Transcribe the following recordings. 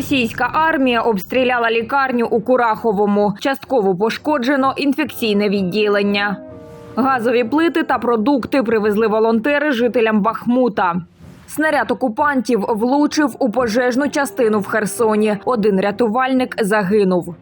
Російська армія обстріляла лікарню у Кураховому. Частково пошкоджено інфекційне відділення. Газові плити та продукти привезли волонтери жителям Бахмута. Снаряд окупантів влучив у пожежну частину в Херсоні. Один рятувальник загинув.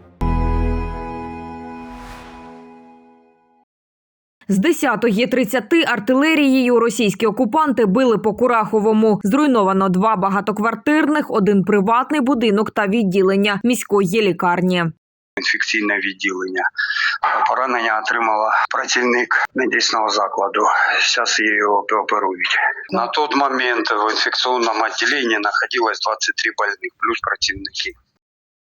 З 10.30 артилерією російські окупанти били по Кураховому. Зруйновано два багатоквартирних, один приватний будинок та відділення міської лікарні. інфекційне відділення. Поранення отримала працівник медичного закладу. Зараз її оперують. На той момент в інфекційному відділенні знаходилось 23 больних, плюс працівники.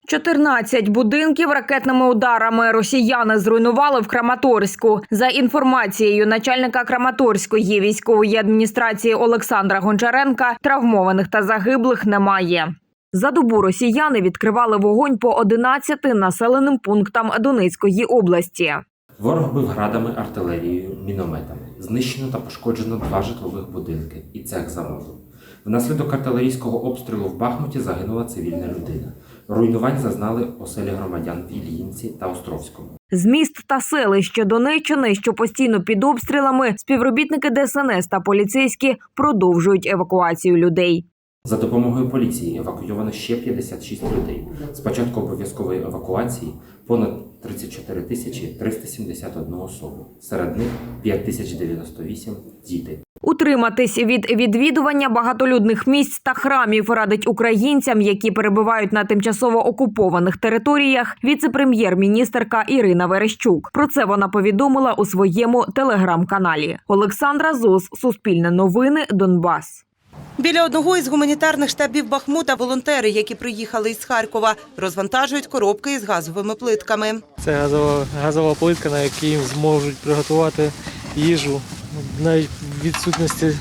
14 будинків ракетними ударами росіяни зруйнували в Краматорську. За інформацією начальника Краматорської військової адміністрації Олександра Гончаренка, травмованих та загиблих немає. За добу росіяни відкривали вогонь по 11 населеним пунктам Донецької області. Ворог бив градами, артилерією, мінометами. Знищено та пошкоджено два житлових будинки і цех заводу. Внаслідок артилерійського обстрілу в Бахмуті загинула цивільна людина. Руйнувань зазнали оселі громадян в Ільїнці та Островському. З міст та селища Донеччини, що постійно під обстрілами, співробітники ДСНС та поліцейські продовжують евакуацію людей. За допомогою поліції евакуйовано ще 56 людей. З початку обов'язкової евакуації понад 34 тисячі 371 особу. Серед них 5098 – діти. Утриматись від відвідування багатолюдних місць та храмів радить українцям, які перебувають на тимчасово окупованих територіях. Віце-прем'єр-міністерка Ірина Верещук. Про це вона повідомила у своєму телеграм-каналі. Олександра Зос, Суспільне новини, Донбас. Біля одного із гуманітарних штабів Бахмута волонтери, які приїхали із Харкова, розвантажують коробки із газовими плитками. Це газова, газова плитка, на якій зможуть приготувати їжу. Навіть відсутності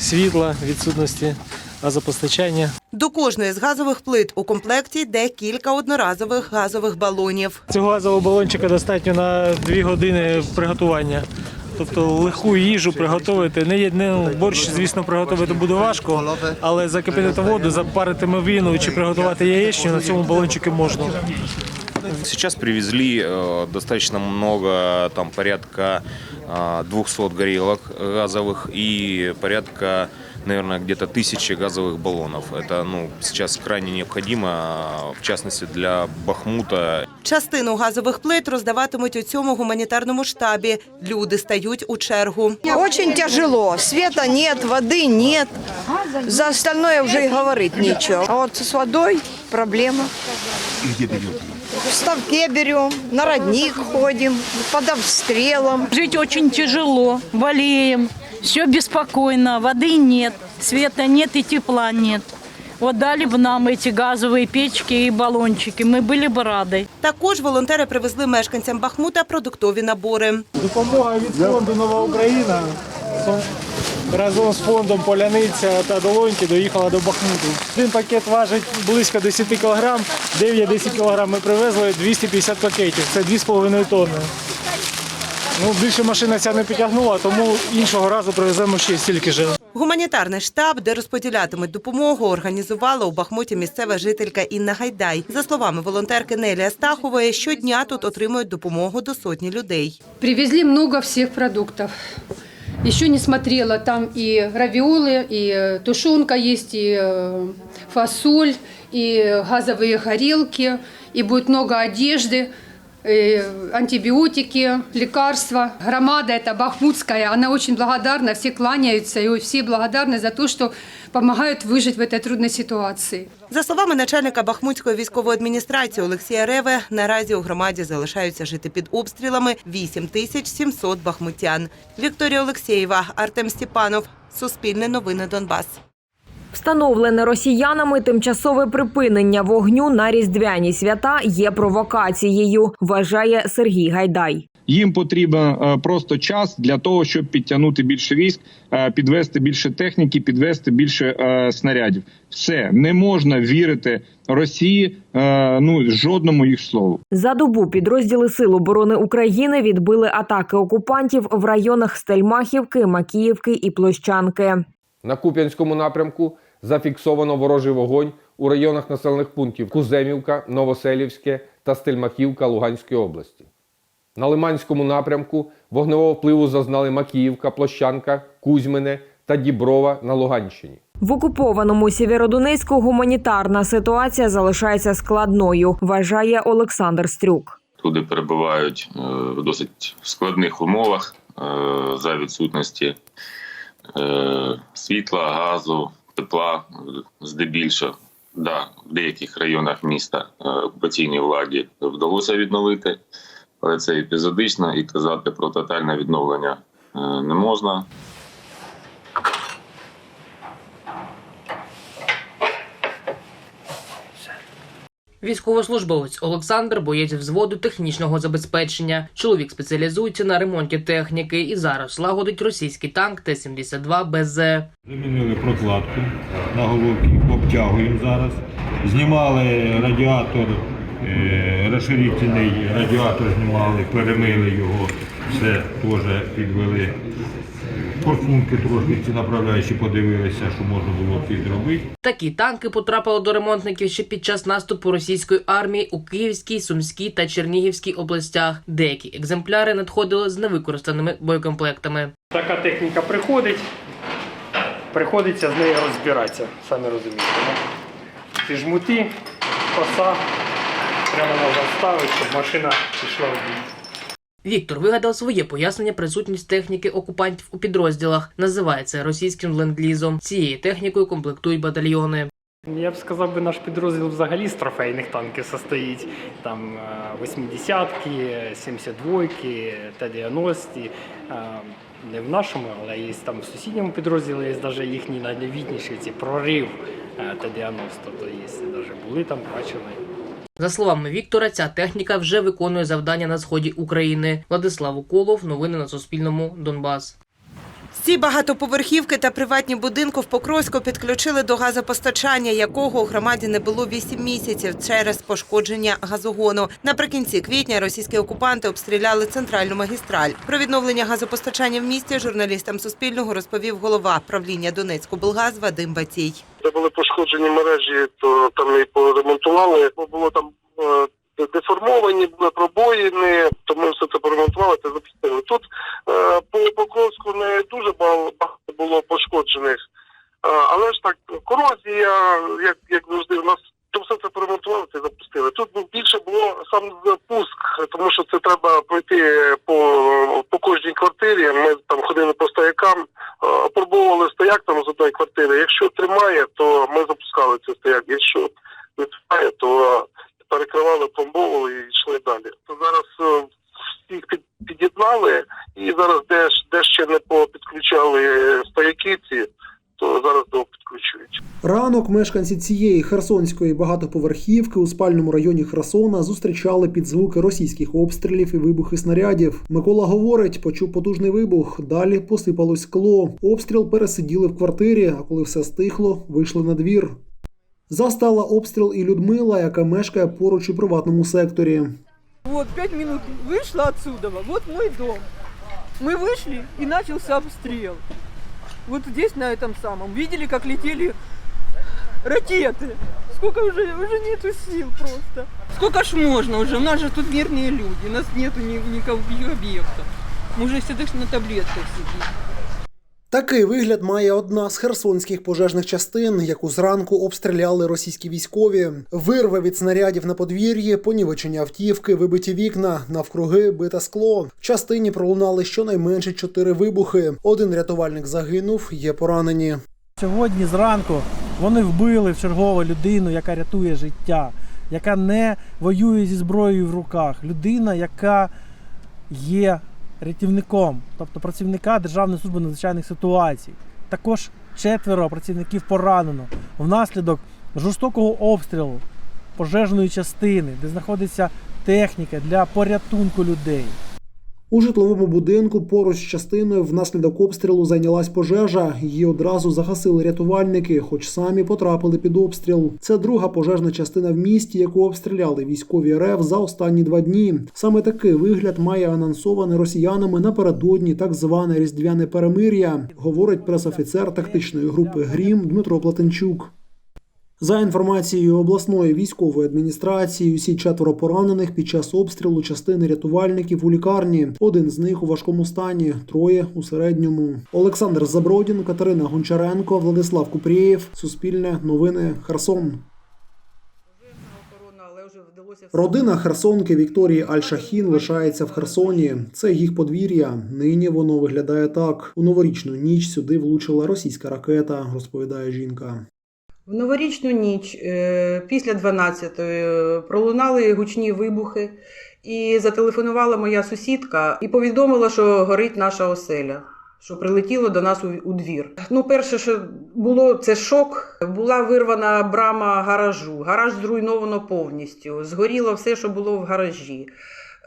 світла, відсутності газопостачання. До кожної з газових плит у комплекті йде кілька одноразових газових балонів. Цього газового балончика достатньо на 2 години приготування. Тобто легку їжу приготувати. Не, є- не ну, борщ, звісно, приготувати буде важко, але закипятити воду, запарити мивину чи приготувати яєчню на цьому балончику можна. Сейчас привезли э, достаточно много, там порядка э, 200 горелок газовых и порядка, наверное, где-то тысячи газовых баллонов. Это ну, сейчас крайне необходимо, э, в частности для Бахмута Частину газових плит роздаватимуть у цьому гуманітарному штабі. Люди стають у чергу. Очень тяжело. Света нет, воды нет. За остальное уже и говорить нечего. А вот с водой проблема. В ставке берем, на родник ходим, под обстрелом. Жить очень тяжело, болеем, все беспокойно, воды нет, света нет и тепла нет. Вот дали бы нам эти газовые печки и баллончики, мы были бы рады. Також волонтери привезли мешканцям Бахмута продуктові набори. Допомога від фонду Нова Україна разом з фондом Поляниця та Долоньки доїхала до Бахмуту. Один пакет важить близько 10 кг, 9-10 кг ми привезли 250 пакетів. Це 2,5 тонни. Ну, більше машина ця не підтягнула, тому іншого разу привеземо ще стільки ж. Гуманітарний штаб, де розподілятимуть допомогу, організувала у Бахмуті місцева жителька Інна Гайдай. За словами волонтерки Нелі Астахової, щодня тут отримують допомогу до сотні людей. Привезли много всех продуктов. Еще не смотрела, там и равиолы, и э, тушенка есть, и э, фасоль, и газовые горелки, и будет много одежды, э, антибиотики, лекарства. Громада эта бахмутская, она очень благодарна, все кланяются, и все благодарны за то, что помогают выжить в этой трудной ситуации. За словами начальника Бахмутської військової адміністрації Олексія Реве, наразі у громаді залишаються жити під обстрілами 8 тисяч 700 бахмутян. Вікторія Олексєєва, Артем Степанов, Суспільне новини Донбас. Встановлене росіянами тимчасове припинення вогню на різдвяні свята є провокацією, вважає Сергій Гайдай. Їм потрібен е, просто час для того, щоб підтягнути більше військ, е, підвести більше техніки, підвести більше е, снарядів. Все не можна вірити Росії. Ну жодному їх слову. За добу підрозділи Сил оборони України відбили атаки окупантів в районах Стельмахівки, Макіївки і Площанки. На Куп'янському напрямку зафіксовано ворожий вогонь у районах населених пунктів Куземівка, Новоселівське та Стельмахівка Луганської області. На Лиманському напрямку вогневого впливу зазнали Макіївка, Площанка, Кузьмине та Діброва на Луганщині. В окупованому Сєвєродонецьку гуманітарна ситуація залишається складною, вважає Олександр Стрюк. Туди перебувають е, в досить складних умовах е, за відсутності світла, газу, тепла е, здебільшого. Да, в деяких районах міста е, окупаційній владі вдалося відновити, але це епізодично і казати про тотальне відновлення е, не можна. Військовослужбовець Олександр боєць взводу технічного забезпечення. Чоловік спеціалізується на ремонті техніки і зараз лагодить російський танк Т-72 БЗ. Замінили прокладку на головці, обтягуємо зараз. Знімали радіатор, е, розширительний радіатор знімали, перемили його, все теж підвели. Форсунки трошки ці направляючі подивилися, що можна було підробити. Такі танки потрапили до ремонтників ще під час наступу російської армії у Київській, Сумській та Чернігівській областях. Деякі екземпляри надходили з невикористаними боєкомплектами. Така техніка приходить, приходиться з нею розбиратися, самі розумієте. Ці жмути, коса, прямо можна ставити, щоб машина пішла в бій. Віктор вигадав своє пояснення присутність техніки окупантів у підрозділах. Називає це російським ленд-лізом. Цією технікою комплектують батальйони. Я б сказав, би наш підрозділ взагалі з трофейних танків состоїть. Там е, 80-ки, 72-ки, Т-90. Е, Не в нашому, але є там в сусідньому підрозділі, є навіть їхній найновітніший ці прорив е, Т-90. То є, навіть були там, бачили. За словами Віктора, ця техніка вже виконує завдання на сході України. Владислав Уколов, новини на Суспільному, Донбас. Ці багатоповерхівки та приватні будинки в Покровську підключили до газопостачання, якого у громаді не було 8 місяців через пошкодження газогону. Наприкінці квітня російські окупанти обстріляли центральну магістраль. Про відновлення газопостачання в місті журналістам Суспільного розповів голова правління Донецьку-Булгаз Вадим Батій. де були пошкоджені мережі, то там і поремонтували. Було там е, деформовані, були пробоїни, то ми все це поремонтували та запустили. Тут е, по Покровську не дуже багато було пошкоджених, е, але ж так, корозія, як, як завжди, у нас то все це поремонтували та запустили. Тут більше було сам запуск, тому що це треба пройти по, по кожній квартирі. Ми там ходили по стоякам, е, опробовували стояк там з одної квартири. Якщо тримає, то ми запускали цей стояк. Якщо не тримає, то перекривали, пломбовували і йшли далі. Зараз е, всіх під, під'єднали, і зараз де, де ще не підключали стояки ці, то зараз до підключують. Ранок мешканці цієї херсонської багатоповерхівки у спальному районі Херсона зустрічали під звуки російських обстрілів і вибухи снарядів. Микола говорить, почув потужний вибух. Далі посипалось скло. Обстріл пересиділи в квартирі, а коли все стихло, вийшли на двір. Застала обстріл і Людмила, яка мешкає поруч у приватному секторі. Вот пять минут вышла отсюда, вот мой дом. Мы вышли и начался обстрел. Вот здесь на этом самом. Видели, как летели ракеты. Сколько уже, уже нету сил просто. Сколько ж можно уже? У нас же тут мирные люди, у нас нету ни, никаких объектов. Мы уже всегда на таблетках сидим. Такий вигляд має одна з херсонських пожежних частин, яку зранку обстріляли російські військові. Вирви від снарядів на подвір'ї, понівечення автівки, вибиті вікна, навкруги бите скло. В частині пролунали щонайменше чотири вибухи. Один рятувальник загинув, є поранені. Сьогодні зранку вони вбили в чергову людину, яка рятує життя, яка не воює зі зброєю в руках. Людина, яка є рятівником, тобто працівника Державної служби надзвичайних ситуацій. Також четверо працівників поранено внаслідок жорстокого обстрілу пожежної частини, де знаходиться техніка для порятунку людей. У житловому будинку поруч з частиною внаслідок обстрілу зайнялась пожежа. Її одразу загасили рятувальники, хоч самі потрапили під обстріл. Це друга пожежна частина в місті, яку обстріляли військові РФ за останні два дні. Саме такий вигляд має анонсоване росіянами напередодні так зване різдвяне перемир'я, говорить пресофіцер тактичної групи Грім Дмитро Платенчук. За інформацією обласної військової адміністрації, усі четверо поранених під час обстрілу частини рятувальників у лікарні. Один з них у важкому стані, троє у середньому. Олександр Забродін, Катерина Гончаренко, Владислав Купрієв. Суспільне новини Херсон. Родина Херсонки Вікторії Аль-Шахін лишається в Херсоні. Це їх подвір'я. Нині воно виглядає так. У новорічну ніч сюди влучила російська ракета, розповідає жінка. В новорічну ніч е, після 12-ї пролунали гучні вибухи, і зателефонувала моя сусідка і повідомила, що горить наша оселя. Що прилетіло до нас у, двір. Ну, перше, що було, це шок. Була вирвана брама гаражу. Гараж зруйновано повністю. Згоріло все, що було в гаражі.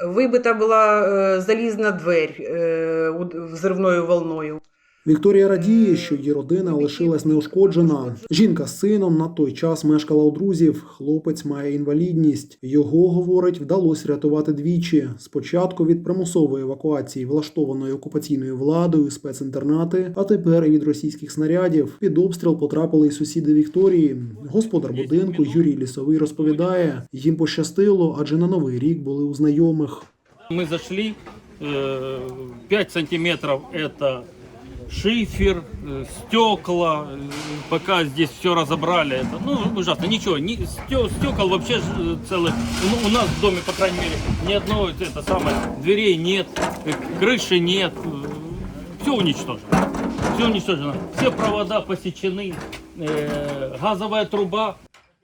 Вибита була е, залізна дверь е, взривною волною. Вікторія радіє, що її родина лишилась неушкоджена. Жінка з сином на той час мешкала у друзів. Хлопець має інвалідність. Його говорить, вдалося рятувати двічі. Спочатку від примусової евакуації, влаштованої окупаційною владою, спецінтернати, а тепер і від російських снарядів. Під обстріл потрапили й сусіди Вікторії. Господар будинку Юрій Лісовий розповідає, їм пощастило, адже на новий рік були у знайомих. Мы зашли, э, 5 сантиметров это шифер, э, стекла, э, пока здесь все разобрали, это, ну, ужасно, ничего, ни, сте- стекол вообще ж, э, целых, ну, у нас в доме, по крайней мере, ни одного, это самое, дверей нет, э, крыши нет, все уничтожено, все уничтожено, все провода посечены, э, газовая труба,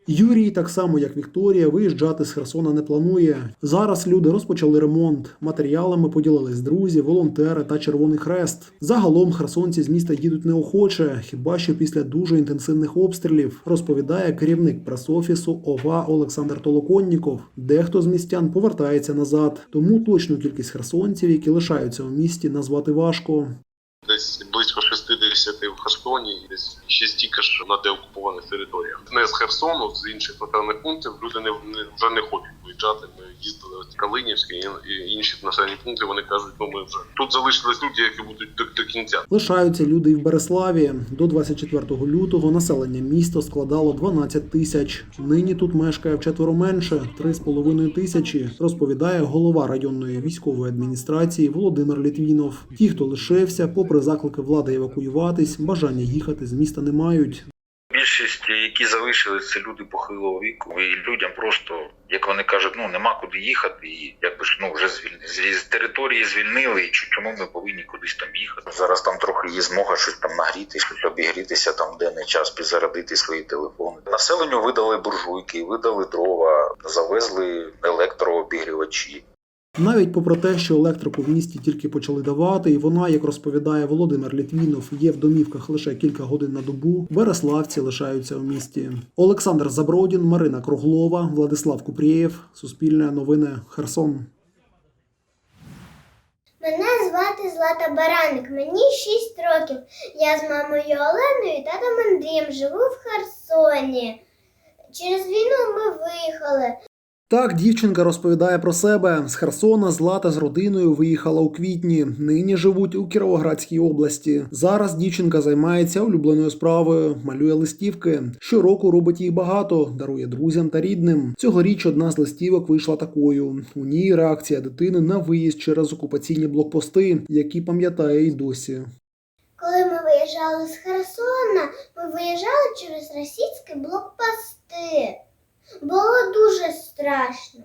Юрій, так само як Вікторія, виїжджати з Херсона не планує. Зараз люди розпочали ремонт. Матеріалами поділились друзі, волонтери та Червоний Хрест. Загалом херсонці з міста їдуть неохоче, хіба що після дуже інтенсивних обстрілів, розповідає керівник прес-офісу ОВА Олександр Толоконніков. Дехто з містян повертається назад, тому точну кількість херсонців, які лишаються у місті, назвати важко. Десь близько 60 в Херсоні, і десь ще стільки ж на деокупованих територіях. Не з Херсону, з інших населених пунктів люди не, не вже не хочуть виїжджати. Ми їздили в Калинівське і, і інші населені пункти. Вони кажуть, ну ми вже тут залишились люди, які будуть до, до кінця. Лишаються люди і в Береславі. До 24 лютого населення міста складало 12 тисяч. Нині тут мешкає вчетверо менше 3,5 тисячі, розповідає голова районної військової адміністрації Володимир Літвінов. Ті, хто лишився, попри заклики влади евакуюватись, бажання їхати з міста не мають. Більшість, які залишились, це люди похилого віку, і людям просто, як вони кажуть, ну нема куди їхати, і якби ж ну вже звільнили з території звільнили, і чому ми повинні кудись там їхати. Зараз там трохи є змога щось там нагріти, щось обігрітися там в денний час, підзарядити свої телефони. Населенню видали буржуйки, видали дрова, завезли електрообігрівачі. Навіть попри те, що електрику в місті тільки почали давати, і вона, як розповідає Володимир Літвінов, є в домівках лише кілька годин на добу. Береславці лишаються в місті. Олександр Забродін, Марина Круглова, Владислав Купрієв, Суспільне новини, Херсон. Мене звати Злата Бараник, мені 6 років. Я з мамою Оленою і татом Андрієм живу в Херсоні. Через війну ми виїхали. Так, дівчинка розповідає про себе. З Херсона Злата з родиною виїхала у квітні. Нині живуть у Кіровоградській області. Зараз дівчинка займається улюбленою справою, малює листівки. Щороку робить їх багато, дарує друзям та рідним. Цьогоріч одна з листівок вийшла такою. У ній реакція дитини на виїзд через окупаційні блокпости, які пам'ятає й досі. Коли ми виїжджали з Херсона, ми виїжджали через російські блокпости. Страшно.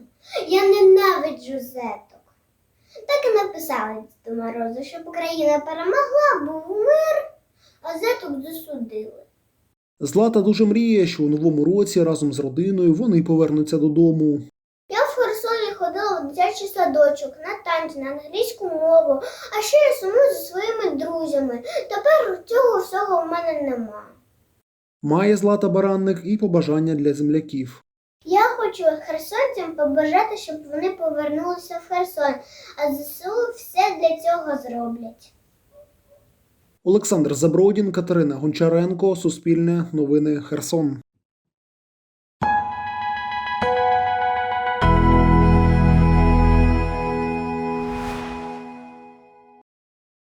Я ненавиджу зеток. Так і написали Діду Морозу, щоб Україна перемогла, був мир, а зеток засудили. Злата дуже мріє, що у новому році разом з родиною вони повернуться додому. Я в Херсоні ходила в дитячий садочок на танці, на англійську мову, а ще я сумую за своїми друзями. Тепер цього всього в мене нема. Має Злата Баранник і побажання для земляків. Хочу херсонцям побажати, щоб вони повернулися в Херсон, а ЗСУ все для цього зроблять. Олександр Забродін, Катерина Гончаренко, Суспільне, Новини Херсон.